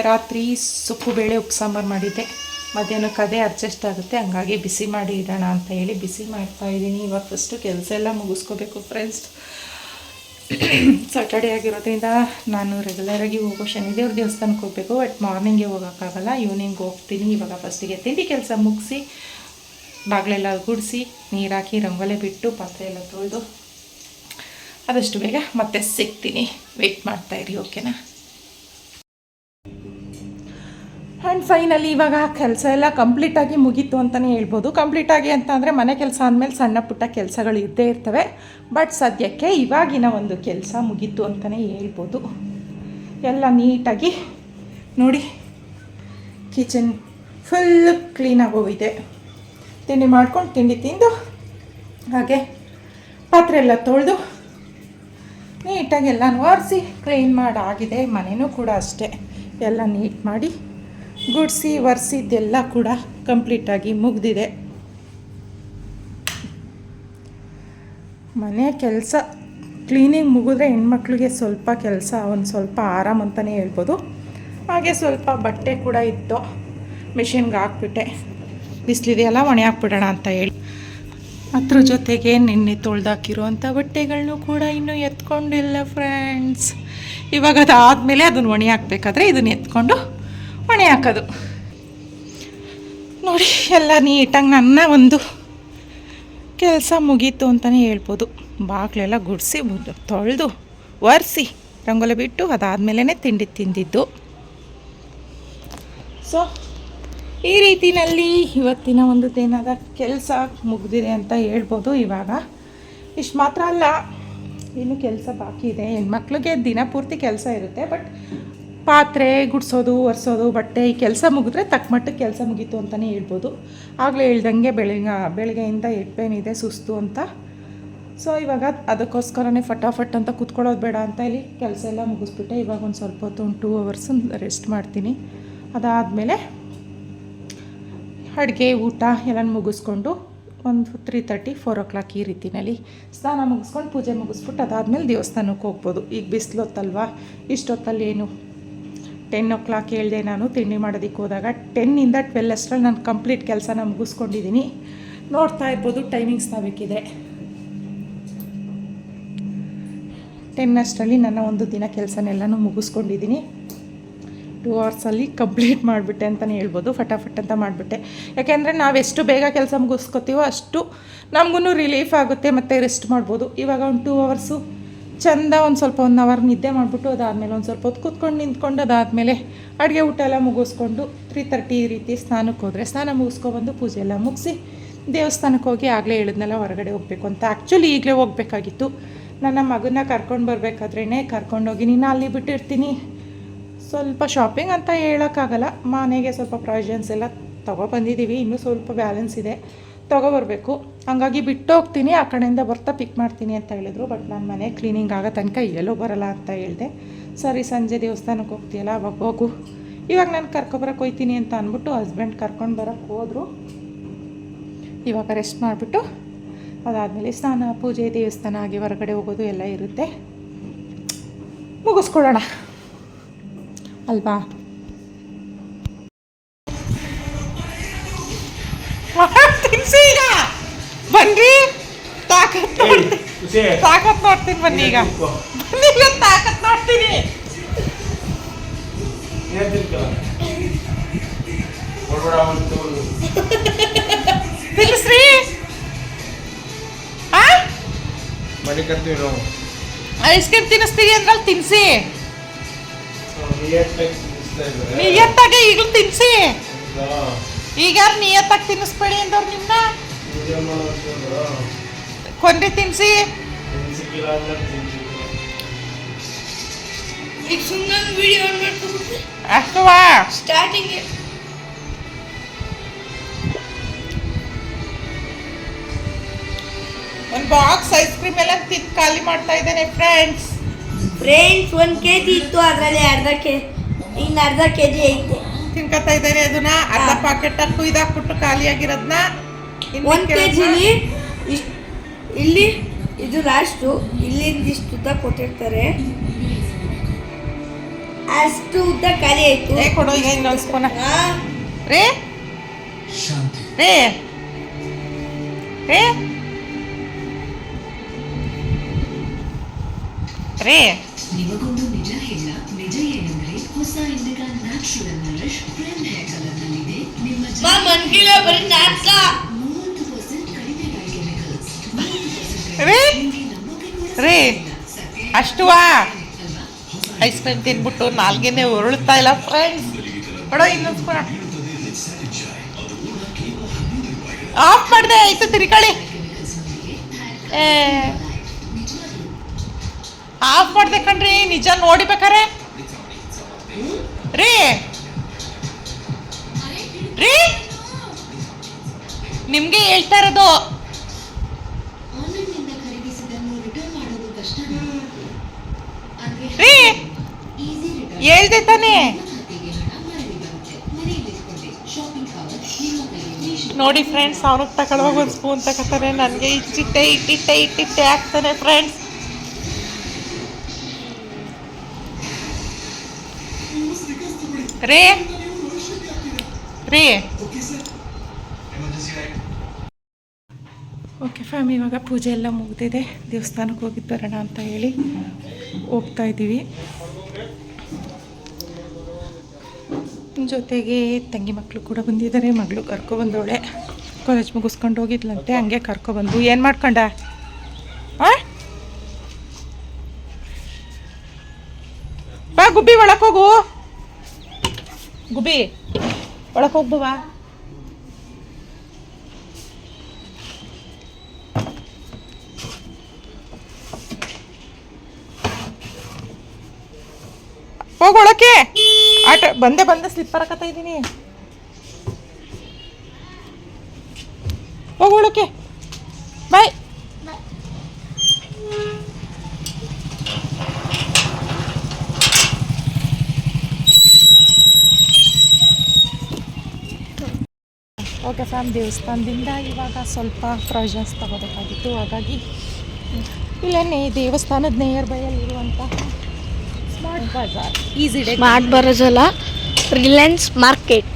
ರಾತ್ರಿ ಸೊಪ್ಪು ಬೇಳೆ ಉಪ್ಸಾಂಬಾರು ಮಾಡಿದ್ದೆ. ಮಧ್ಯಾಹ್ನಕ್ಕೆ ಅದೇ ಅಡ್ಜಸ್ಟ್ ಆಗುತ್ತೆ, ಹಂಗಾಗಿ ಬಿಸಿ ಮಾಡಿ ಇಡೋಣ ಅಂತ ಹೇಳಿ ಬಿಸಿ ಮಾಡ್ತಾ ಇದ್ದೀನಿ. ಇವಾಗ ಫಸ್ಟು ಕೆಲಸ ಎಲ್ಲ ಮುಗಿಸ್ಕೋಬೇಕು ಫ್ರೆಂಡ್ಸ್ ಸಾಟರ್ಡೇ ಆಗಿರೋದ್ರಿಂದ ನಾನು ರೆಗ್ಯುಲರಾಗಿ ಹೋಗೋ ಶನಿದೇವ್ರ ದೇವಸ್ಥಾನಕ್ಕೆ ಹೋಗಬೇಕು ಬಟ್ ಮಾರ್ನಿಂಗ್ಗೆ ಹೋಗೋಕ್ಕಾಗಲ್ಲ. ಈವ್ನಿಂಗ್ ಹೋಗ್ತೀನಿ. ಇವಾಗ ಫಸ್ಟಿಗೆ ತಿಂಡಿ ಕೆಲಸ ಮುಗಿಸಿ, ಬಾಗಿಲೆಲ್ಲ ಗುಡಿಸಿ ನೀರಾಕಿ ರಂಗೋಲೆ ಬಿಟ್ಟು ಪಾತ್ರೆ ಎಲ್ಲ ತೊಳೆದು, ಆದಷ್ಟು ಬೇಗ ಮತ್ತೆ ಸಿಗ್ತೀನಿ. ವೆಯ್ಟ್ ಮಾಡ್ತಾ ಇರಿ ಓಕೆನಾ ಫೈನಲಿ ಇವಾಗ ಕೆಲಸ ಎಲ್ಲ ಕಂಪ್ಲೀಟಾಗಿ ಮುಗೀತು ಅಂತಲೇ ಹೇಳ್ಬೋದು. ಕಂಪ್ಲೀಟಾಗಿ ಅಂತ ಅಂದರೆ ಮನೆ ಕೆಲಸ ಅಂದಮೇಲೆ ಸಣ್ಣ ಪುಟ್ಟ ಕೆಲಸಗಳು ಇದ್ದೇ ಇರ್ತವೆ. ಬಟ್ ಸದ್ಯಕ್ಕೆ ಇವಾಗಿನ ಒಂದು ಕೆಲಸ ಮುಗೀತು ಅಂತಲೇ ಹೇಳ್ಬೋದು. ಎಲ್ಲ ನೀಟಾಗಿ ನೋಡಿ ಕಿಚನ್ ಫುಲ್ ಕ್ಲೀನಾಗಿ ಹೋಗಿದೆ. ತಿಂಡಿ ಮಾಡ್ಕೊಂಡು ತಿಂಡಿ ತಿಂದು, ಹಾಗೆ ಪಾತ್ರೆ ಎಲ್ಲ ತೊಳೆದು ನೀಟಾಗಿ ಎಲ್ಲನೂ ಒರೆಸಿ ಕ್ಲೀನ್ ಮಾಡಾಗಿದೆ ಮನೆಯೂ ಕೂಡ ಅಷ್ಟೇ. ಎಲ್ಲ ನೀಟ್ ಮಾಡಿ ಗುಡಿಸಿ ಒರೆಸಿದ್ದೆಲ್ಲ ಕೂಡ ಕಂಪ್ಲೀಟಾಗಿ ಮುಗ್ದಿದೆ. ಮನೆ ಕೆಲಸ ಕ್ಲೀನಿಂಗ್ ಮುಗಿದ್ರೆ ಹೆಣ್ಮಕ್ಳಿಗೆ ಸ್ವಲ್ಪ ಕೆಲಸ, ಒಂದು ಸ್ವಲ್ಪ ಆರಾಮ್ ಅಂತಲೇ ಹೇಳ್ಬೋದು. ಹಾಗೆ ಸ್ವಲ್ಪ ಬಟ್ಟೆ ಕೂಡ ಇತ್ತು. ಮಿಷಿನ್ಗೆ ಹಾಕ್ಬಿಟ್ಟೆ. ಬಿಸಿಲಿದೆಯಲ್ಲ ಒಣೆ ಹಾಕ್ಬಿಡೋಣ ಅಂತ ಹೇಳಿ. ಅದ್ರ ಜೊತೆಗೆ ನಿನ್ನೆ ತೊಳ್ದಾಕಿರೋಂಥ ಬಟ್ಟೆಗಳನ್ನೂ ಕೂಡ ಇನ್ನೂ ಎತ್ಕೊಂಡಿಲ್ಲ ಫ್ರೆಂಡ್ಸ್ ಇವಾಗ ಅದಾದಮೇಲೆ ಅದನ್ನು ಒಣೆ ಹಾಕ್ಬೇಕಾದ್ರೆ ಇದನ್ನು ಎತ್ಕೊಂಡು ಒಣೆ ಹಾಕೋದು. ನೋಡಿ, ಎಲ್ಲ ನೀಟಾಗಿ ನನ್ನ ಒಂದು ಕೆಲಸ ಮುಗೀತು ಅಂತಲೇ ಹೇಳ್ಬೋದು. ಬಾಗಿಲೆಲ್ಲ ಗುಡಿಸಿ ತೊಳೆದು, ಒರೆಸಿ, ರಂಗೋಲಿ ಬಿಟ್ಟು ಅದಾದಮೇಲೆ ತಿಂಡಿ ತಿಂದಿದ್ದು. ಸೊ ಈ ರೀತಿಯಲ್ಲಿ ಇವತ್ತಿನ ಒಂದು ದಿನದ ಕೆಲಸ ಮುಗಿದಿದೆ ಅಂತ ಹೇಳ್ಬೋದು ಇವಾಗ. ಇಷ್ಟು ಮಾತ್ರ ಅಲ್ಲ, ಇನ್ನು ಕೆಲಸ ಬಾಕಿ ಇದೆ. ಹೆಣ್ಮಕ್ಳಿಗೆ ದಿನ ಪೂರ್ತಿ ಕೆಲಸ ಇರುತ್ತೆ, ಬಟ್ ಪಾತ್ರೆ ಗುಡಿಸೋದು, ಒರೆಸೋದು, ಬಟ್ಟೆ ಈ ಕೆಲಸ ಮುಗಿದ್ರೆ ತಕ್ಕ ಮಟ್ಟಕ್ಕೆ ಕೆಲಸ ಮುಗೀತು ಅಂತಲೇ ಹೇಳ್ಬೋದು. ಆಗಲೇ ಹೇಳ್ದಂಗೆ ಬೆಳಗ್ಗೆ ಬೆಳಗ್ಗೆಯಿಂದ ಎಡ್ ಪೇನ್ ಇದೆ, ಸುಸ್ತು ಅಂತ. ಸೊ ಇವಾಗ ಅದಕ್ಕೋಸ್ಕರನೇ ಫಟಾಫಟ್ ಅಂತ ಕೂತ್ಕೊಳ್ಳೋದು ಬೇಡ ಅಂತ ಇಲ್ಲಿ ಕೆಲಸ ಎಲ್ಲ ಮುಗಿಸ್ಬಿಟ್ಟೆ. ಇವಾಗ ಒಂದು ಸ್ವಲ್ಪ ಹೊತ್ತು ಒಂದು ಟೂ ಅವರ್ಸ್ ರೆಸ್ಟ್ ಮಾಡ್ತೀನಿ. ಅದಾದಮೇಲೆ ಅಡುಗೆ, ಊಟ ಎಲ್ಲ ಮುಗಿಸ್ಕೊಂಡು ಒಂದು three thirty four o'clock ಈ ರೀತಿನಲ್ಲಿ ಸ್ನಾನ ಮುಗಿಸ್ಕೊಂಡು ಪೂಜೆ ಮುಗಿಸ್ಬಿಟ್ಟು ಅದಾದಮೇಲೆ ದೇವಸ್ಥಾನಕ್ಕೆ ಹೋಗ್ಬೋದು. ಈಗ ಬಿಸಿಲೊತ್ತಲ್ವಾ? ಇಷ್ಟೊತ್ತಲ್ಲಿ ಏನು ಟೆನ್ ಓ ಕ್ಲಾಕ್ ಹೇಳಿದೆ ನಾನು, ತಿಂಡಿ ಮಾಡೋದಕ್ಕೆ ಹೋದಾಗ ಟೆನ್ನಿಂದ ಟ್ವೆಲ್ ಅಷ್ಟರಲ್ಲಿ ನಾನು ಕಂಪ್ಲೀಟ್ ಕೆಲಸನ ಮುಗಿಸ್ಕೊಂಡಿದ್ದೀನಿ ನೋಡ್ತಾ ಇರ್ಬೋದು ಟೈಮಿಂಗ್ಸ್ ಬೇಕಿದ್ರೆ ಟೆನ್ ಅಷ್ಟರಲ್ಲಿ ನನ್ನ ಒಂದು ದಿನ ಕೆಲಸನೆಲ್ಲನೂ ಮುಗಿಸ್ಕೊಂಡಿದ್ದೀನಿ ಟೂ ಅವರ್ಸಲ್ಲಿ ಕಂಪ್ಲೀಟ್ ಮಾಡಿಬಿಟ್ಟೆ ಅಂತಲೇ ಹೇಳ್ಬೋದು, ಫಟಾಫಟ್ ಅಂತ ಮಾಡಿಬಿಟ್ಟೆ. ಯಾಕೆಂದರೆ ನಾವು ಎಷ್ಟು ಬೇಗ ಕೆಲಸ ಮುಗಿಸ್ಕೊತೀವೋ ಅಷ್ಟು ನಮಗೂ ರಿಲೀಫ್ ಆಗುತ್ತೆ ಮತ್ತು ರೆಸ್ಟ್ ಮಾಡ್ಬೋದು. ಇವಾಗ ಒಂದು ಟೂ ಅವರ್ಸು ಚಂದ ಒಂದು ಸ್ವಲ್ಪ ಒನ್ ಅವರ್ ನಿದ್ದೆ ಮಾಡಿಬಿಟ್ಟು ಅದಾದಮೇಲೆ ಒಂದು ಸ್ವಲ್ಪ ಹೊತ್ತು ಕೂತ್ಕೊಂಡು ನಿಂತ್ಕೊಂಡು ಅದಾದಮೇಲೆ ಅಡುಗೆ ಊಟ ಎಲ್ಲ ಮುಗಿಸ್ಕೊಂಡು ತ್ರೀ ತರ್ಟಿ ಈ ರೀತಿ ಸ್ನಾನಕ್ಕೆ ಹೋದರೆ ಸ್ನಾನ ಮುಗಿಸ್ಕೊಬಂದು ಪೂಜೆ ಎಲ್ಲ ಮುಗಿಸಿ ದೇವಸ್ಥಾನಕ್ಕೆ ಹೋಗಿ ಆಗಲೇ ಹೇಳಿದ್ನೆಲ್ಲ ಹೊರಗಡೆ ಹೋಗಬೇಕು ಅಂತ ಆ್ಯಕ್ಚುಲಿ ಈಗಲೇ ಹೋಗಬೇಕಾಗಿತ್ತು. ನನ್ನ ಮಗನ ಕರ್ಕೊಂಡು ಬರಬೇಕಾದ್ರೇ ಕರ್ಕೊಂಡೋಗಿ ನೀನು ಅಲ್ಲಿ ಬಿಟ್ಟಿರ್ತೀನಿ. ಸ್ವಲ್ಪ ಶಾಪಿಂಗ್ ಅಂತ ಹೇಳೋಕ್ಕಾಗಲ್ಲ, ಮನೆಗೆ ಸ್ವಲ್ಪ ಪ್ರಾವಿಷನ್ಸ್ ಎಲ್ಲ ತೊಗೊಬಂದಿದ್ದೀವಿ ಇನ್ನೂ ಸ್ವಲ್ಪ ಬ್ಯಾಲೆನ್ಸ್ ಇದೆ. ತೊಗೊಬರ್ಬೇಕು. ಹಂಗಾಗಿ ಬಿಟ್ಟು ಹೋಗ್ತೀನಿ, ಆ ಕಡೆಯಿಂದ ಬರ್ತಾ ಪಿಕ್ ಮಾಡ್ತೀನಿ ಅಂತ ಹೇಳಿದ್ರು. ಬಟ್ ನಾನು ಮನೆ ಕ್ಲೀನಿಂಗ್ ಆಗೋ ತನಕ ಎಲ್ಲೂ ಬರಲ್ಲ ಅಂತ ಹೇಳಿದೆ. ಸರಿ, ಸಂಜೆ ದೇವಸ್ಥಾನಕ್ಕೆ ಹೋಗ್ತೀಯಲ್ಲ, ಅವಾಗ ಹೋಗು. ಇವಾಗ ನಾನು ಕರ್ಕೊಬರಕ್ಕೆ ಹೋಯ್ತೀನಿ ಅಂತ ಅಂದ್ಬಿಟ್ಟು ಹಸ್ಬೆಂಡ್ ಕರ್ಕೊಂಡು ಬರೋಕ್ಕೆ ಹೋದರು. ಇವಾಗ ರೆಸ್ಟ್ ಮಾಡಿಬಿಟ್ಟು, ಅದಾದಮೇಲೆ ಸ್ನಾನ, ಪೂಜೆ, ದೇವಸ್ಥಾನ ಆಗಿ ಹೊರಗಡೆ ಹೋಗೋದು ಎಲ್ಲ ಇರುತ್ತೆ. ಮುಗಿಸ್ಕೊಳ್ಳೋಣ. ಅಲ್ವಾ? ಬನ್ರಿ ತಾಕತ್ ತಾಕತ್ ನೋಡ್ತೀನಿ ಬನ್ನಿ ಈಗ. ಬನ್ನಿ ತಾಕತ್ ನೋಡ್ತೀನಿ. ಮನೆ ನಾವು. Ice cream ತಿನ್ನಿಸ್ತೀರಿ ಅಂದ್ರಲ್ಲಿ ತಿನ್ಸಿ. ನಿಯತ್ತಾಗಿ ಈಗಲೂ ತಿನ್ಸಿ. ಈಗ ಯಾರು ನಿಯತ್ತಾಗಿ ತಿನ್ನಿಸ್ಬೇಡಿ ಅಂದವ್ರು ನಿಮ್ಮನ್ನ ಮಾಡೋದು ಕೊಂಡ್ರಿ ತಿನ್ಸಿ. ಅಷ್ಟವಾ ಸ್ಟಾರ್ಟಿಂಗ್ ಒಂದು ಬಾಕ್ಸ್ ಐಸ್ ಕ್ರೀಮ್ ಎಲ್ಲ ತಿಂದು ಖಾಲಿ ಮಾಡ್ತಾ ಇದ್ದಾನೆ ಫ್ರೆಂಡ್ಸ್ ಫ್ರೆಂಡ್ಸ್ ಒಂದು ಕೆ ಜಿ ಇತ್ತು ಅದರಲ್ಲಿ ಅರ್ಧ ಕೆ ಇನ್ನು ಅರ್ಧ ಕೆ ಜಿ ಐತೆ. ತಿನ್ಕೊತಾ ಇದ್ದಾನೆ ಅದನ್ನ ಅರ್ಧ ಪಾಕೆಟ್ ಕುಯ್ದಾಕ್ಬಿಟ್ಟು ಖಾಲಿಯಾಗಿರೋದನ್ನ ಒಂದು ಕೆ ಜಿಲಿ ಇಷ್ಟು ಇಲ್ಲಿ ಇದು ಲಾಸ್ಟು ಇಲ್ಲಿಂದ ಇಷ್ಟು ಉದ್ದ ಕೊಟ್ಟಿರ್ತಾರೆ. ಅಷ್ಟು ಉದ್ದ ಖಾಲಿ ಆಯ್ತು. ಕೊಡು ರೇ? ರೇ? ರೇ? ರೇ? ನಿಮಗೊಂದು ನಿಜ ಹೇಳ ನಿಜ ಏನಂದ್ರೆ ಹೊಸ Indica natural nourish creme hair colour ನಲ್ಲಿದೆ ನಿಮ್ಮ ಮನ್ಗಿಲ್ಲ ಬರೀ ನಾಟಕ. ರೇ? ರೀ ಅಷ್ಟುವಾ ಐಸ್ ಕ್ರೀಮ್ ತಿನ್ಬಿಟ್ಟು ನಾಲ್ಗೇನೆ ಉರುಳ್ತಾ ಇಲ್ಲ ಫ್ರೆಂಡ್ಸ್ ನೋಡೋ, ಇನ್ನೊಂದು ಕೂಡ ಆಫ್ ಮಾಡಿದೆ, ಆಯ್ತು ತಿರ್ಕೊಳ್ಳಿ ಏ. ಆಫ್ ಮಾಡ್ದೆ ಕಣ್ರಿ, ನಿಜ ನೋಡಿಬೇಕಾರೆ ರೀ. ರೀ. ನಿಮಗೆ ಹೇಳ್ತಾ ಇರೋದು ರೀ! ಹೇಳ್ದೆ ತಾನೇ. ನೋಡಿ ಫ್ರೆಂಡ್ಸ್ ಅವ್ರಿಗೆ ತಗೊಳ್ಳೋ ಒಂದು ಸ್ಪೂನ್ ತಗೋತಾರೆ ನನಗೆ ಇಟ್ಟಿಟ್ಟೆ ಇಟ್ಟಿಟ್ಟೆ ಇಟ್ಟಿಟ್ಟೆ ಆಗ್ತಾನೆ ಫ್ರೆಂಡ್ಸ್ ರೇ! ರೇ! ಫ್ಯಾಮ್ ಇವಾಗ ಪೂಜೆ ಎಲ್ಲ ಮುಗಿದಿದೆ. ದೇವಸ್ಥಾನಕ್ಕೆ ಹೋಗಿದ್ದು ಬರೋಣ ಅಂತ ಹೇಳಿ ಹೋಗ್ತಾ ಇದ್ದೀವಿ. ಜೊತೆಗೆ ತಂಗಿ ಮಕ್ಕಳು ಕೂಡ ಬಂದಿದ್ದಾರೆ. ಮಗಳು ಕರ್ಕೊಬಂದವಳೆ ಕಾಲೇಜ್ ಮುಗಿಸ್ಕೊಂಡು ಹೋಗಿದ್ಲಂತೆ. ಹಂಗೆ ಕರ್ಕೊಬಂದು ಏನು ಮಾಡ್ಕೊಂಡ? ಬಾ, ಗುಬ್ಬಿ ಒಳಕ್ಕೆ ಹೋಗು. ಗುಬ್ಬಿ ಒಳಕ್ಕೆ ಹೋಗೊಳಕ್ಕೆ. ಆಟ, ಬಂದೆ ಬಂದೆ ಸ್ಲಿಪ್ಪರ್ ಹಾಕತ್ತಾ ಇದ್ದೀನಿ. ಹೋಗೊಳಕ್ಕೆ. ಬಾಯ್ ಓಕೆ ಫ್ಯಾಮ್ ದೇವಸ್ಥಾನದಿಂದ ಇವಾಗ ಸ್ವಲ್ಪ ಪ್ರಾವಿಷನ್ಸ್ ತಗೋಬೇಕಾಗಿತ್ತು. ಹಾಗಾಗಿ ಇಲ್ಲೇ ದೇವಸ್ಥಾನದ ನೇಯರ್ ಬೈಯಲ್ಲಿರುವಂತಹ ಈಸಿ ಡೇ ಸ್ಮಾರ್ಟ್ ಬರೋದಲ್ಲ ರಿಲಯನ್ಸ್ ಮಾರ್ಕೆಟ್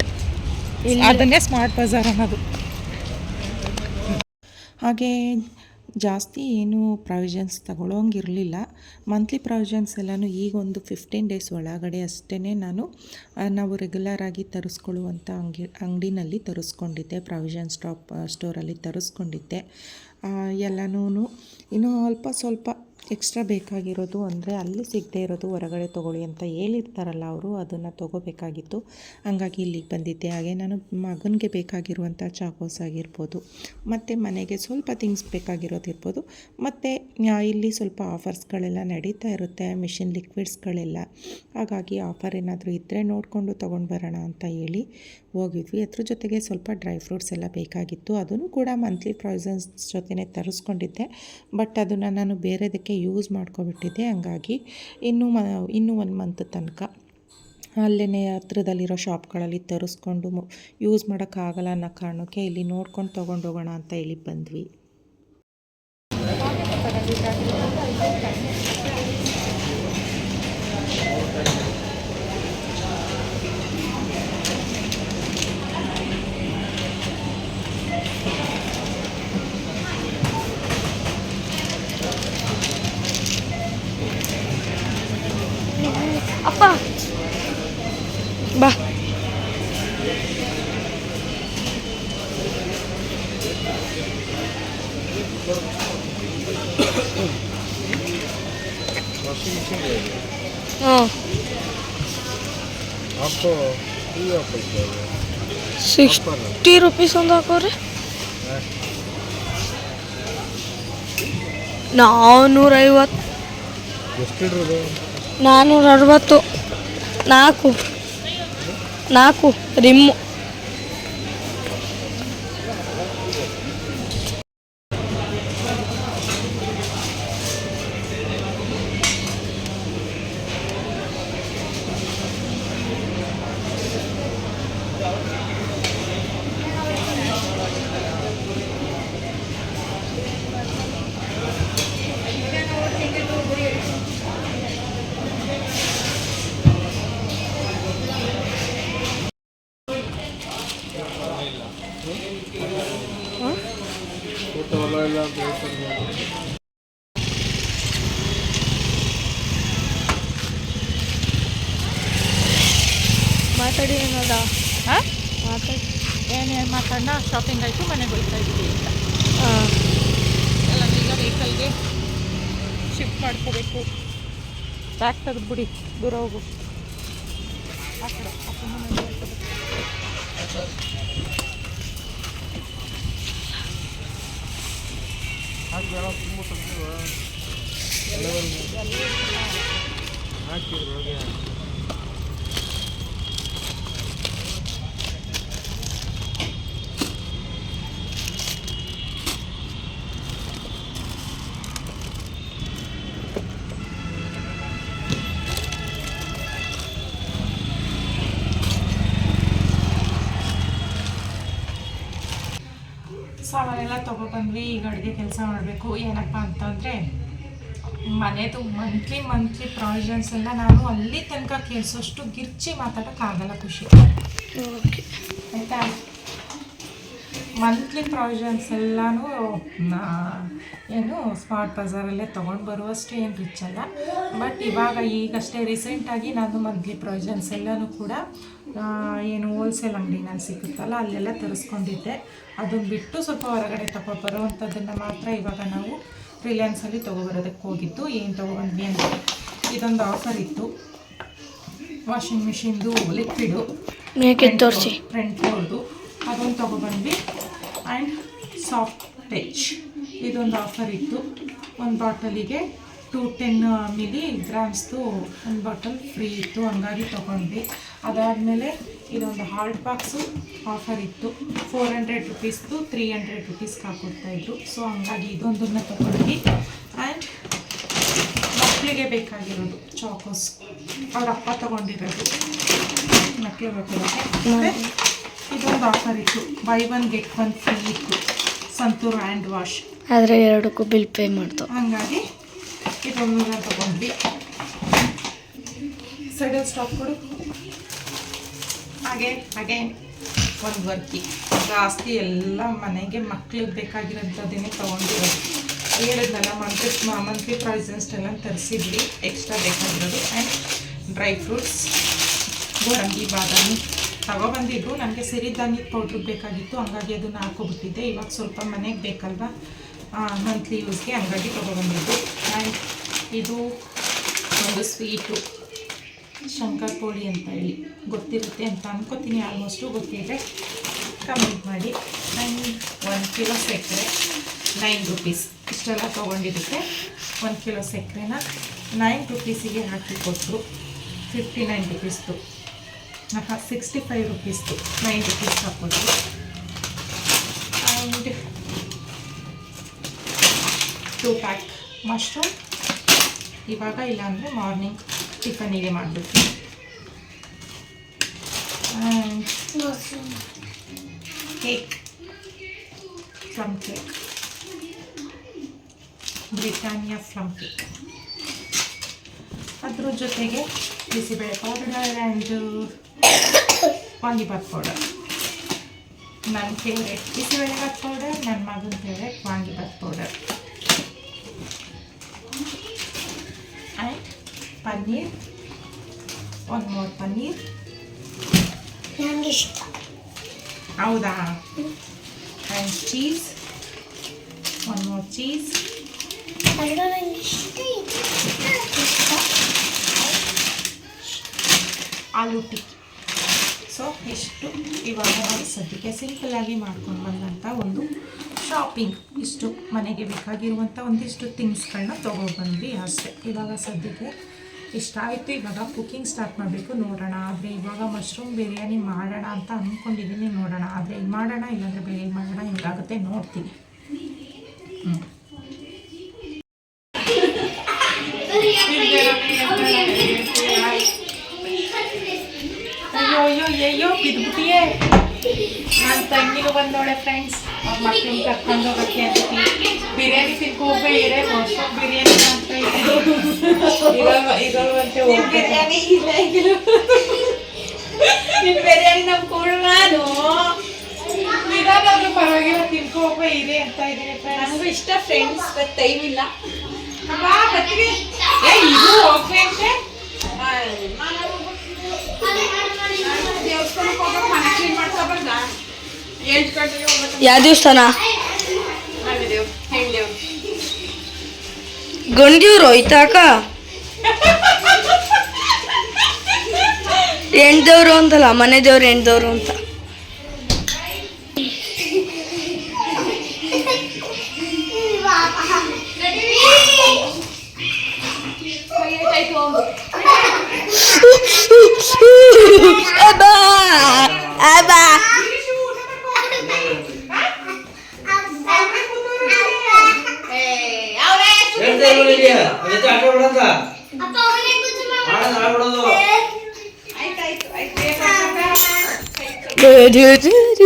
ಅದನ್ನೇ ಸ್ಮಾರ್ಟ್ ಬಜಾರ್ ಅನ್ನೋದು. ಹಾಗೆ ಜಾಸ್ತಿ ಏನು ಪ್ರಾವಿಷನ್ಸ್ ತಗೊಳ್ಳೋಂಗಿರಲಿಲ್ಲ ಮಂತ್ಲಿ ಪ್ರಾವಿಷನ್ಸ್ ಎಲ್ಲನೂ ಈಗ ಒಂದು ಫಿಫ್ಟೀನ್ ಡೇಸ್ ಒಳಗಡೆ ಅಷ್ಟೇ ನಾನು ನಾವು ರೆಗ್ಯುಲರಾಗಿ ತರಿಸ್ಕೊಳ್ಳುವಂಥ ಅಂಗಿ ಅಂಗಡಿನಲ್ಲಿ ತರಿಸ್ಕೊಂಡಿದ್ದೆ ಪ್ರಾವಿಷನ್ ಸ್ಟಾಪ್ ಸ್ಟೋರಲ್ಲಿ ತರಿಸ್ಕೊಂಡಿದ್ದೆ. ಎಲ್ಲನೂ ಇನ್ನೂ ಅಲ್ಪ ಸ್ವಲ್ಪ ಎಕ್ಸ್ಟ್ರಾ ಬೇಕಾಗಿರೋದು ಅಂದರೆ ಅಲ್ಲಿ ಸಿಗದೆ ಇರೋದು ಹೊರಗಡೆ ತೊಗೊಳ್ಳಿ ಅಂತ ಹೇಳಿರ್ತಾರಲ್ಲ ಅವರು, ಅದನ್ನು ತೊಗೋಬೇಕಾಗಿತ್ತು. ಹಂಗಾಗಿ ಇಲ್ಲಿಗೆ ಬಂದಿದ್ದೆ. ಹಾಗೆ ನಾನು ಮಗನಿಗೆ ಬೇಕಾಗಿರುವಂಥ ಚಾಕೋಸ್ ಆಗಿರ್ಬೋದು, ಮತ್ತು ಮನೆಗೆ ಸ್ವಲ್ಪ ಥಿಂಗ್ಸ್ ಬೇಕಾಗಿರೋದಿರ್ಬೋದು ಮತ್ತು ಇಲ್ಲಿ ಸ್ವಲ್ಪ ಆಫರ್ಸ್ಗಳೆಲ್ಲ ನಡೀತಾ ಇರುತ್ತೆ ಮಿಷಿನ್ ಲಿಕ್ವಿಡ್ಸ್ಗಳೆಲ್ಲ ಹಾಗಾಗಿ ಆಫರ್ ಏನಾದರೂ ಇದ್ದರೆ ನೋಡಿಕೊಂಡು ತೊಗೊಂಡು ಬರೋಣ ಅಂತ ಹೇಳಿ ಹೋಗಿದ್ವಿ. ಅದ್ರ ಜೊತೆಗೆ ಸ್ವಲ್ಪ ಡ್ರೈ ಫ್ರೂಟ್ಸ್ ಎಲ್ಲ ಬೇಕಾಗಿತ್ತು. ಅದನ್ನು ಕೂಡ ಮಂತ್ಲಿ ಪ್ರಾಯ್ಸನ್ಸ್ ಜೊತೆನೇ ತರಿಸ್ಕೊಂಡಿದ್ದೆ. ಬಟ್ ಅದನ್ನು ನಾನು ಬೇರೆದಕ್ಕೆ ಯೂಸ್ ಮಾಡ್ಕೊಬಿಟ್ಟಿದ್ದೆ. ಹಂಗಾಗಿ ಇನ್ನೂ ಮ, ಇನ್ನೂ ಒಂದು ಮಂತ್ ತನಕ ಅಲ್ಲೇ ಹತ್ರದಲ್ಲಿರೋ ಶಾಪ್ಗಳಲ್ಲಿ ತರಿಸ್ಕೊಂಡು ಯೂಸ್ ಮಾಡೋಕ್ಕಾಗಲ್ಲ ಅನ್ನೋ ಕಾರಣಕ್ಕೆ ಇಲ್ಲಿ ನೋಡ್ಕೊಂಡು ತೊಗೊಂಡು ಹೋಗೋಣ ಅಂತ ಹೇಳಿ ಬಂದ್ವಿ. ಸಿಕ್ಸ್ಟಿ ರುಪೀಸ್ ಒಂದು ಹಾಕೋರಿ ನಾನ್ನೂರೈವತ್ತು ಎಷ್ಟಿಡ್ರದು ನಾನ್ನೂರ ಅರವತ್ತು ನಾಲ್ಕು ನಾಲ್ಕು ರಿಮ್ಮು ಊಟ ಹೊಲ ಇಲ್ಲ ಅಂತ ಹೇಳ್ತಾರೆ ಮಾತಾಡಿ ಏನದ ಹಾಂ? ಮಾತಾಡಿ. ಏನೇನು ಮಾತಾಡೋಣ ಶಾಪಿಂಗ್ ಆಯಿತು ಮನೆಗೆ ಹೋಗ್ತಾ ಇದ್ದೀವಿ ಅಂತ ಹಾಂ. ಎಲ್ಲ ಈಗ ವೆಹಿಕಲ್ಗೆ ಶಿಫ್ಟ್ ಮಾಡ್ಕೋಬೇಕು. ಬ್ಯಾಗ್ ಬಿಡಿ ದೂರ ಹೋಗು. ಆ ಕಡೆ ಹಾಕಿ ಎಲ್ಲ ಹಾಕಿ ತಂದಿರುವ ಹಾಕಿದ್ರು ಒಳಗೆ ಸಾಮಾನೆಲ್ಲ ತೊಗೊಬಂದ್ವಿ ಈಗ ಅಡುಗೆ ಕೆಲಸ ಮಾಡಬೇಕು ಏನಪ್ಪ ಅಂತಂದರೆ ಮನೆದು ಮಂತ್ಲಿ ಮಂತ್ಲಿ ಪ್ರಾವಿಷನ್ಸ್ ಎಲ್ಲ ನಾನು ಅಲ್ಲಿ ತನಕ ಕೇಳಿಸೋಷ್ಟು ಗಿರ್ಚಿ ಮಾತಾಡೋಕ್ಕಾಗಲ್ಲ ಖುಷಿ. ಓಕೆ. ಆಯಿತಾ? ಮಂತ್ಲಿ ಪ್ರಾವಿಷನ್ಸ್ ಎಲ್ಲನೂ ಏನು ಸ್ಮಾರ್ಟ್ ಬಜಾರಲ್ಲೇ ತೊಗೊಂಡು ಬರುವಷ್ಟು ಏನು ರಿಚ್ ಅಲ್ಲ. ಬಟ್ ಇವಾಗ ಈಗಷ್ಟೇ ರೀಸೆಂಟಾಗಿ ನಾನು ಮಂತ್ಲಿ ಪ್ರಾವಿಷನ್ಸ್ ಎಲ್ಲನೂ ಕೂಡ ಏನು ಹೋಲ್ಸೇಲ್ ಅಂಗಡಿನಲ್ಲಿ ಸಿಗುತ್ತಲ್ಲ ಅಲ್ಲೆಲ್ಲ ತರಿಸ್ಕೊಂಡಿದ್ದೆ. ಅದನ್ನು ಬಿಟ್ಟು ಸ್ವಲ್ಪ ಹೊರಗಡೆ ತಗೊಬರೋವಂಥದ್ದನ್ನು ಮಾತ್ರ ಇವಾಗ ನಾವು ರಿಲಯನ್ಸಲ್ಲಿ ತೊಗೊಬರೋದಕ್ಕೆ ಹೋಗಿದ್ದು. ಏನು ತೊಗೊಬಂದ್ವಿ ಅಂದರೆ ಇದೊಂದು ಆಫರ್ ಇತ್ತು. ವಾಷಿಂಗ್ ಮಿಷಿನ್ದು ಲಿಕ್ವಿಡು ತೋರಿಸಿ. ಫ್ರಂಟ್ ಫ್ಲೋರ್ದು ಅದೊಂದು ತೊಗೊಬಂದ್ವಿ. ಆ್ಯಂಡ್ ಸಾಫ್ಟ್ ಟಚ್ ಇದೊಂದು ಆಫರ್ ಇತ್ತು. ಒಂದು ಬಾಟಲಿಗೆ ಟು ಟೆನ್ ಮಿಲಿ ಗ್ರಾಮ್ಸ್ದು ಒಂದು ಬಾಟಲ್ ಫ್ರೀ ಇತ್ತು. ಹಂಗಾಗಿ ತೊಗೊಂಡ್ವಿ. ಅದಾದಮೇಲೆ ಇದೊಂದು ಹಾಲ್ಟ್ ಬಾಕ್ಸು ಆಫರ್ ಇತ್ತು. ಫೋರ್ ಹಂಡ್ರೆಡ್ ರುಪೀಸ್ದು ತ್ರೀ ಹಂಡ್ರೆಡ್ ರುಪೀಸ್ಗೆ ಹಾಕೊಡ್ತಾಯಿದ್ರು ಸೊ ಹಂಗಾಗಿ ಇದೊಂದನ್ನು ತಗೊಂಡ್ವಿ. ಆ್ಯಂಡ್ ಮಕ್ಕಳಿಗೆ ಬೇಕಾಗಿರೋದು ಚಾಕೋಸ್ ಅವ್ರ ಅಪ್ಪ ತೊಗೊಂಡಿರೋದು. ಮಕ್ಕಳು ಬೇಕಾಗುತ್ತೆ ಇದೊಂದು ಆಫರ್ ಇತ್ತು. Buy one get one free ಇತ್ತು. ಸಂತೂರ್ ಹ್ಯಾಂಡ್ ವಾಶ್ ಆದರೆ ಎರಡಕ್ಕೂ ಬಿಲ್ ಪೇ ಮಾಡ್ತು ಹಂಗಾಗಿ ಇದೊಂದನ್ನು ತಗೊಂಡ್ವಿ. ಸೈಡಲ್ಲಿ ಸ್ಟಾಪ್ ಕೊಡು. ಹಾಗೆ ಹಾಗೆ ಒಂದು ವರ್ಕಿ ಜಾಸ್ತಿ ಎಲ್ಲ ಮನೆಗೆ ಮಕ್ಳಿಗೆ ಬೇಕಾಗಿರೋಂಥದ್ದನ್ನೇ ತೊಗೊಂಡಿರೋದು. ಹೇಳಿದ್ನಲ್ಲ ಮಂತ್ಲಿ ಮಂತ್ಲಿ ಪ್ರೈಸನ್ಸ್ಟೆಲ್ಲ ತರಿಸಿದ್ವಿ. ಎಕ್ಸ್ಟ್ರಾ ಬೇಕಾಗಿರೋದು. ಆ್ಯಂಡ್ ಡ್ರೈ ಫ್ರೂಟ್ಸ್ ಗೋಡಂಬಿ, ಬಾದಾಮಿ. ತಗೊಬಂದಿದ್ರು ನನಗೆ ಸಿರಿಧಾನ್ಯದ ಪೌಡ್ರ್ ಬೇಕಾಗಿತ್ತು. ಹಂಗಾಗಿ ಅದನ್ನು ಹಾಕೋಬಿಟ್ಟಿದ್ದೆ. ಇವಾಗ ಸ್ವಲ್ಪ ಮನೆಗೆ ಬೇಕಲ್ವಾ? ಮಂತ್ಲಿ ಯೂಸ್ಗೆ ಹಂಗಾಗಿ ತೊಗೊಬಂದಿದ್ದು ಆ್ಯಂಡ್ ಇದು ಒಂದು ಸ್ವೀಟು ಶಂಕರ್ ಪೋಳಿ ಅಂತ ಹೇಳಿ ಗೊತ್ತಿರುತ್ತೆ ಅಂತ ಅನ್ಕೋತೀನಿ. ಆಲ್ಮೋಸ್ಟು ಗೊತ್ತಿದೆ. ಕಮೆಂಟ್ ಮಾಡಿ. ನೈನ್ ಒಂದು ಕಿಲೋ ಸಕ್ಕರೆ ನೈನ್ ರುಪೀಸ್ ಇಷ್ಟೆಲ್ಲ ತೊಗೊಂಡಿರುತ್ತೆ. ಒಂದು ಕಿಲೋ ಸಕ್ಕರೆನ ನೈನ್ ರುಪೀಸಿಗೆ ಹಾಕಿ ಕೊಟ್ಟರು ಫಿಫ್ಟಿ ನೈನ್ ರುಪೀಸ್ದು ಸಿಕ್ಸ್ಟಿ ಫೈವ್ ರುಪೀಸ್ದು ನೈನ್ ರುಪೀಸ್ ಹಾಕ್ಕೊಟ್ರು. ಆ್ಯಂಡ್ ಟೂ ಪ್ಯಾಕ್ ಮಶ್ರೂಮ್ ಇವಾಗ ಇಲ್ಲಾಂದರೆ ಮಾರ್ನಿಂಗ್ ಟಿಫನಿಗೆ ಮಾಡಬೇಕು. Cake. Plum cake. Britannia plum cake. ಅದ್ರ ಜೊತೆಗೆ bisibele powder and vangibath powder ನನ್ನ ಫೇವ್ರೆಟ್ ಬಿಸಿಬೇಳೆಬಾತ್ ಪೌಡರ್ ನನ್ನ ಮಗನ favourite vangibath powder and paneer ಒಂದು ಮೋರ್ ಪನ್ನೀರ್ ನನಗೆ ಇಷ್ಟ ಹೌದಾ? ಆ್ಯಂಡ್ ಚೀಸ್ ಒಂದು ಮೋರ್ ಚೀಸ್ ಅದು ನನಗೆ ಇಷ್ಟ ಆಲೂ ಟಿಕ್ಕಿ. ಸೊ ಇಷ್ಟು ಇವಾಗ ನಾವು ಸದ್ಯಕ್ಕೆ ಸಿಂಪಲ್ಲಾಗಿ ಮಾಡ್ಕೊಂಡು ಬಂದಂಥ ಒಂದು ಶಾಪಿಂಗ್ ಇಷ್ಟು ಮನೆಗೆ ಬೇಕಾಗಿರುವಂಥ ಒಂದಿಷ್ಟು ಥಿಂಗ್ಸ್ಗಳನ್ನ ತೊಗೊಬಂದ್ವಿ ಅಷ್ಟೇ. ಇವಾಗ ಸದ್ಯಕ್ಕೆ ಇಷ್ಟ ಆಯಿತು. ಇವಾಗ ಕುಕಿಂಗ್ ಸ್ಟಾರ್ಟ್ ಮಾಡಬೇಕು. ನೋಡೋಣ. ಆದರೆ ಇವಾಗ ಮಶ್ರೂಮ್ ಬಿರಿಯಾನಿ ಮಾಡೋಣ ಅಂತ ಅಂದ್ಕೊಂಡಿದ್ದೀನಿ ನೋಡೋಣ. ಆದರೆ ಇದು ಮಾಡೋಣ, ಇಲ್ಲಾಂದರೆ ಬೇರೆ ಮಾಡೋಣ, ಹೇಗಾಗುತ್ತೆ ನೋಡ್ತೀನಿ. ಹ್ಞೂ ಅಯ್ಯೋ ಅಯ್ಯೋ ಅಯ್ಯೋ ನಾನು ತಂಗಿಗೂ ಬಂದೋಳೆ ಫ್ರೆಂಡ್ಸ್ ಮಕ್ಕಳನ್ನ ಕರ್ಕೊಂಡು ಹೋಗಕ್ಕೆ ಅಂತೀವಿ ಬಿರಿಯಾನಿ ತಿನ್ಕೊ ಹೋಗ್ಬೇಡಿ ಮಶ್ರೂಮ್ ಬಿರಿಯಾನಿ ಅಂತ ಇರಲ್ವಂತೆ ಬಿರಿಯಾನಿ ಇಲ್ಲ ನಿಮ್ಮ ಬಿರಿಯಾನಿ ನಮ್ಮ ನಾನು ಇದಾದ್ರೂ ಪರವಾಗಿಲ್ಲ ತಿನ್ಕೊ ಹೋಗ್ಬೇ ಇದೆ ಅಂತ ಇದೀನಿ ನನಗೂ ಇಷ್ಟ ಫ್ರೆಂಡ್ಸ್ ಬಟ್ ಟೈಮ್ ಇಲ್ಲ. ಬಾ ಬರ್ತೀವಿ. ಏ ಇದು ಹೋಗ್ಬೇಕೆ ದೇವಸ್ಥಾನಕ್ಕೆ ಹೋಗೋಕೆ ಮನೆ ಕ್ಲೀನ್ ಹೋಗ್ಬೇಕು ಯಾವ ದೇವಸ್ಥಾನ? ಗಂಡಿವ್ರು ಹೋಯ್ತಾಕ ಹೆಣ್ದೇವ್ರು ಅಂತಲ್ಲ ಮನೆ ದೇವ್ರು ಹೆಣ್ದವ್ರು ಅಂತ. ಅಬ್ಬಾ! ಅಬ್ಬಾ!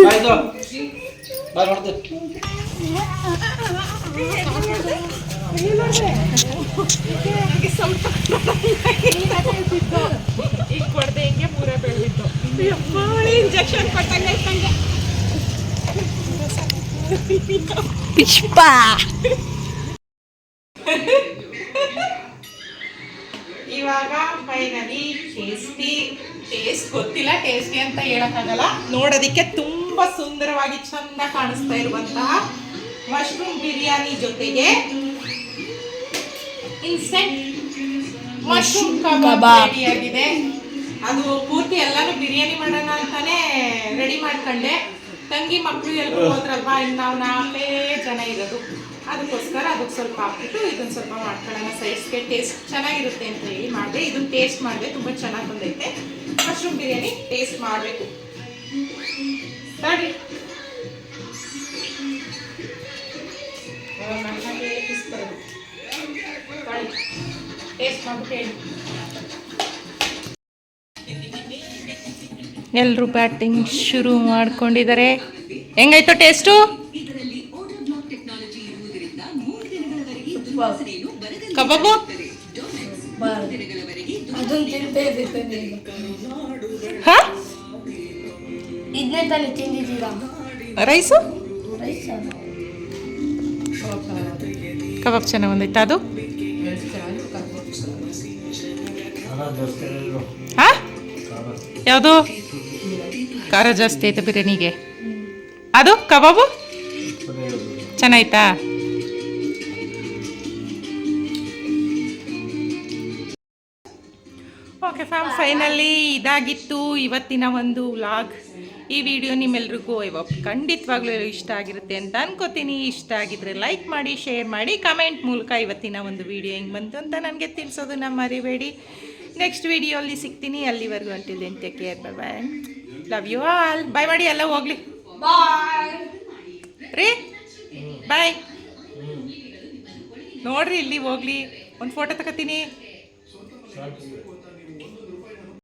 ಆಯ್ತು ಈಗ ಕೊಡದೆ ಹಿಂಗೆ ಪೂರ ಬೆಳೆದಿತ್ತು ಇಂಜೆಕ್ಷನ್ ಕೊಟ್ಟಂಗೆ ಇವಾಗ ಫೈನಲಿ ಟೇಸ್ಟಿ ಟೇಸ್ಟ್ ಗೊತ್ತಿಲ್ಲ ಹೇಳಕ್ಕಾಗಲ್ಲ ನೋಡೋದಿಕ್ಕೆ ತುಂಬಾ ಸುಂದರವಾಗಿ ಚಂದ ಕಾಣಿಸ್ತಾ ಇರುವಂತಹ ಮಶ್ರೂಮ್ ಬಿರಿಯಾನಿ ಜೊತೆಗೆ ಇನ್ಸ್ಟೆಂಟ್ ಮಶ್ರೂಮ್ ಕಬಾಬ್ ಆಗಿದೆ. ಅದು ಪೂರ್ತಿ ಎಲ್ಲಾನು ಬಿರಿಯಾನಿ ಮಾಡೋಣ ಅಂತಾನೆ ರೆಡಿ ಮಾಡ್ಕೊಂಡೆ. ತಂಗಿ ಮಕ್ಕಳು ಎಲ್ಲರೂ ಹೋದ್ರಲ್ವಾ ಇನ್ನು ನಾವು ನಾಲ್ಕೇ ಜನ ಇರೋದು. ಅದಕ್ಕೋಸ್ಕರ ಅದಕ್ಕೆ ಸ್ವಲ್ಪ ಹಾಕ್ಬಿಟ್ಟು ಇದನ್ನ ಸ್ವಲ್ಪ ಮಾಡ್ಕೊಳ್ಳೋಣ. ಸೈಡ್ಸ್ಗೆ ಟೇಸ್ಟ್ ಚೆನ್ನಾಗಿರುತ್ತೆ ಅಂತ ಹೇಳಿ ಮಾಡಿದೆ. ಇದನ್ನ ಟೇಸ್ಟ್ ಮಾಡಿದೆ. ತುಂಬ ಚೆನ್ನಾಗಿ ಬಂದೈತೆ. ಮಶ್ರೂಮ್ ಬಿರಿಯಾನಿ ಟೇಸ್ಟ್ ಮಾಡಬೇಕು. ತಡಿ ಟೇಸ್ಟ್ ಮಾಡ್ಬಿಟ್ಟು ಹೇಳಿ. ಎಲ್ಲರೂ ಬ್ಯಾಟಿಂಗ್ ಶುರು ಮಾಡ್ಕೊಂಡಿದ್ದಾರೆ. ಹೆಂಗಾಯ್ತು ಟೇಸ್ಟು ಕಬಾಬು? ಅದೊಂದು ತಿನ್ಬೇಕು ನೀವು. ಹಾ? ಇದನ್ನೇ ತಾನೇ ತಿಂದಿದ್ದೀರಾ? ರೈಸು? ರೈಸ್? ಕಬಾಬ್ ಚೆನ್ನಾಗಿ ಬಂದೈತಾ ಅದು? ಹಾ? ಯಾವುದು? ಖಾರ ಜಾಸ್ತಿ ಐತೆ ಬಿರಿಯಾನಿಗೆ. ಅದು ಕಬಾಬು? ಚೆನ್ನಾಯ್ತಾ? ಫ್ಯಾಮ್ ಫೈನಲಿ ಇದಾಗಿತ್ತು. ಇವತ್ತಿನ ಒಂದು ವ್ಲಾಗ್ ಈ ವಿಡಿಯೋ ನಿಮ್ಮೆಲ್ರಿಗೂ ಇವ ಖಂಡಿತವಾಗ್ಲೂ ಇಷ್ಟ ಆಗಿರುತ್ತೆ ಅಂತ ಅನ್ಕೋತೀನಿ. ಇಷ್ಟ ಆಗಿದ್ರೆ ಲೈಕ್ ಮಾಡಿ ಶೇರ್ ಮಾಡಿ ಕಮೆಂಟ್ ಮೂಲಕ ಇವತ್ತಿನ ಒಂದು ವಿಡಿಯೋ ಹೆಂಗೆ ಬಂತು ಅಂತ ನನಗೆ ತಿಳಿಸೋದನ್ನ ಮರಿಬೇಡಿ ನೆಕ್ಸ್ಟ್ ವಿಡಿಯೋಲ್ಲಿ ಸಿಗ್ತೀನಿ. ಅಲ್ಲಿವರೆಗೂ until then take care bye bye love you all bye ಮಾಡಿ ಎಲ್ಲ ಹೋಗ್ಲಿ. ರೀ? ಬಾಯ್ ನೋಡ್ರಿ ಇಲ್ಲಿ ಹೋಗ್ಲಿ. ಒಂದು ಫೋಟೋ ತಗೋತೀನಿ.